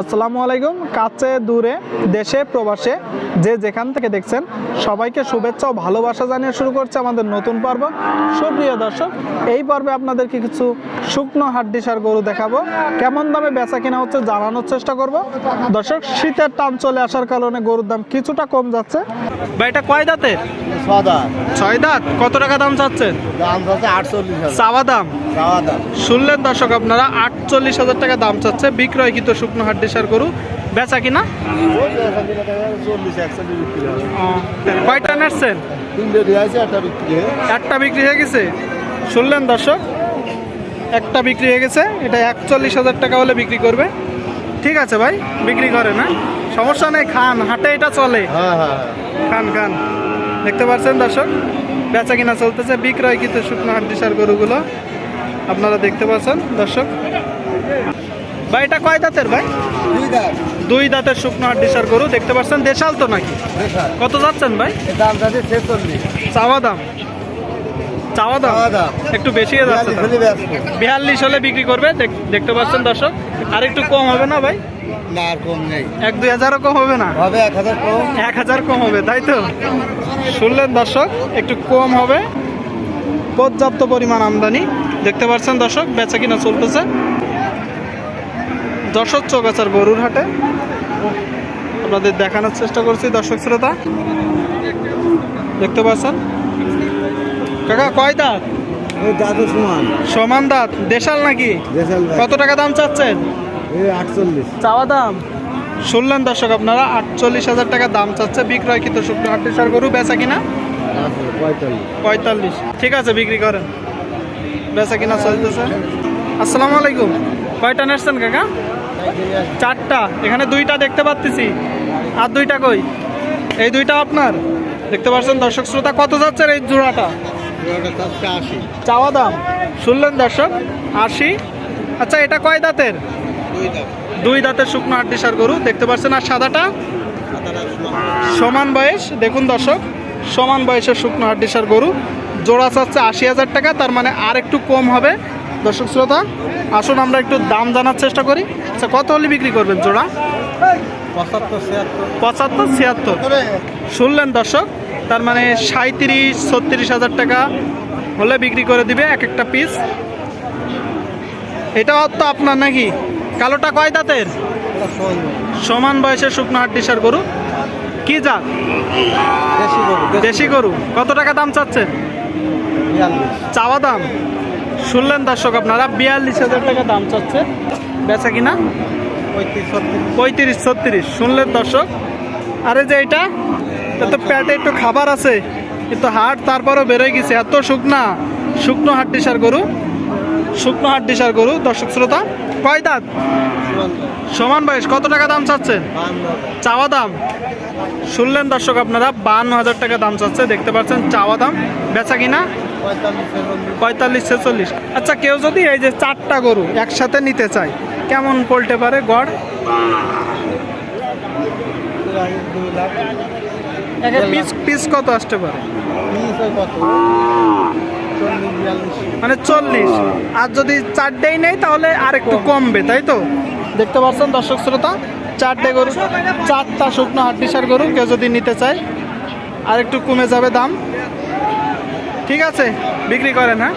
আসসালামু আলাইকুম। কাছে দূরে দেশে প্রবাসে যে যেখান থেকে দেখছেন সবাইকে শুভেচ্ছা ও ভালোবাসা জানিয়ে শুরু করছে আমাদের নতুন পর্ব। সুপ্রিয় দর্শক এই পর্বে আপনাদেরকে কিছু শুকনো হাড্ডিসার গরু দেখাবো। কেমন দামে বেচা কিনা হচ্ছে জানানোর চেষ্টা করব। দর্শক শীতের টান চলে আসার কারণে গরুর দাম কিছুটা কম যাচ্ছে। ভাই এটা কয় দাঁতের? ছয় দাঁত। কত টাকা দাম চাচ্ছেন? দাম হচ্ছে আটচল্লিশ চাওয়া দাম? শুনলেন দর্শক আপনারা আটচল্লিশ হাজার টাকা দাম চাচ্ছে বিক্রয়কৃত শুকনো হাড্ডিসার গরু। বেচা কিনা? কয়টা নাচছেন একটা বিক্রি হয় হয়ে গেছে? শুনলেন দর্শক? একটা বিক্রি হয়ে গেছে এটা একচল্লিশ হাজার টাকা হলে বিক্রি করবে। ঠিক আছে ভাই বিক্রি করে না সমস্যা নেই খান হাটে এটা চলে। হ্যাঁ হ্যাঁ। খান খান। দেখতে পাচ্ছেন দর্শক? বেচা কিনা চলতেছে বিক্রয় কিন্তু শুকনো হাড্ডিসার গরুগুলো। আপনারা দেখতে পাচ্ছেন দর্শক। ভাই এটা কয় দাঁতের ভাই? দুই দাঁতের শুকনো হাড্ডিসার গরু দেখতে পাচ্ছেন দেশাল তো নাকি? কত যাচ্ছেন ভাই? দাম যাচ্ছে ছেচল্লিশ। চাওয়া দাম? চাওয়া দাম। একটু বেশি যাচ্ছে বিয়াল্লিশ হলে বিক্রি করবে দেখ- দেখতে পাচ্ছেন দর্শক। আর একটু কম হবে না ভাই? না কম নেই। এক দুই হাজারও কম হবে না? হবে এক হাজার কম। এক হাজার কম হবে তাই তো? শুনলেন দর্শক একটু কম হবে। পর্যাপ্ত পরিমাণ আমদানি। দেখতে পাচ্ছেন দর্শক বেচা কিনা চলতেছে। দর্শক চৌগাছার গরুর হাটে আপনাদের দেখানোর চেষ্টা করছি দর্শক শ্রোতা। দেখতে পাচ্ছেন? কাকা কয় দাঁত? সমান। সমান দাঁত দেশাল নাকি? কত টাকা দাম চাচ্ছেন? চাওয়া দাম? শুনলেন দর্শক আপনারা আটচল্লিশ হাজার টাকা দাম চাচ্ছে বিক্রয়কৃত শুকনো হাটের গরু বেচা কিনা? পঁয়তাল্লিশ। পঁয়তাল্লিশ। ঠিক আছে বিক্রি করেন। বেচা কিনা চলতেছে। আসসালামু আলাইকুম। কয়টা নেসছেন কাকা? চারটা। এখানে দুইটা দেখতে পাচ্ছি আর দুইটা কই? এই দুইটা আপনার? দেখতে পাচ্ছেন দর্শক শ্রোতা কত যাচ্ছে এই জোড়াটা? চাওয়া দাম। শুনলেন দর্শক? আশি? আচ্ছা এটা কয় দাঁতের? দুই দাঁতের শুকনো হাড্ডিসার গরু। দেখতে পাচ্ছেন আর সাদাটা? সমান। বয়স। দেখুন দর্শক সমান বয়সের শুকনো হাড্ডিসার গরু। জোড়া চাচ্ছে আশি হাজার টাকা তার মানে আর একটু কম হবে। দর্শক শ্রোতা আসুন আমরা একটু দাম জানার চেষ্টা করি। আচ্ছা কত হলে বিক্রি করবেন জোড়া? পঁচাত্তর ছিয়াত্তর। শুনলেন দর্শক তার মানে সাঁত্রিশ ছত্রিশ হাজার টাকা হলে বিক্রি করে দিবে এক একটা পিস এটাও তো আপনার নাকি? কালোটা কয় দাঁতের? সমান। বয়সের শুকনো হাড্ডিসার গরু। কি জাত? দেশি গরু। কত টাকা দাম চাচ্ছেন? চাওয়া দাম? শুনলেন দর্শক আপনারা বিয়াল্লিশ হাজার টাকা দাম চাচ্ছে। বেচা কিনা? পঁয়ত্রিশ ছত্রিশ। শুনলেন দর্শক? আরে যে এটা এটা তো প্যাটে একটু খাবার আছে কিন্তু হাট তারপরও বেরোয় গেছে। এত শুকনা শুকনো হাট ডিসার গরু শুকনো হাট ডিসার গরু। দর্শক শ্রোতা কয় দাঁত? সমান বয়স। কত টাকা দাম চাচ্ছেন চাওয়া দাম? শুনলেন দর্শক আপনারা বান্ন হাজার টাকা দাম চাচ্ছে। দেখতে পাচ্ছেন চাওয়া দাম। বেচা কিনা? পঁয়তাল্লিশ ছেচল্লিশ। আচ্ছা কেউ যদি এই যে চারটা গরু একসাথে নিতে চায় কেমন পড়তে পারে গড়? পিস পিস কত আসতে পারে? মানে চল্লিশ। আর যদি চারটেই নেই তাহলে আর একটু কমবে তাই তো? দেখতে পাচ্ছেন দর্শক শ্রোতা চারটে গরু চারটা শুকনো হাড্ডিসার গরু কেউ যদি নিতে চায় আর একটু কমে যাবে দাম। ঠিক আছে? বিক্রি করেন হ্যাঁ?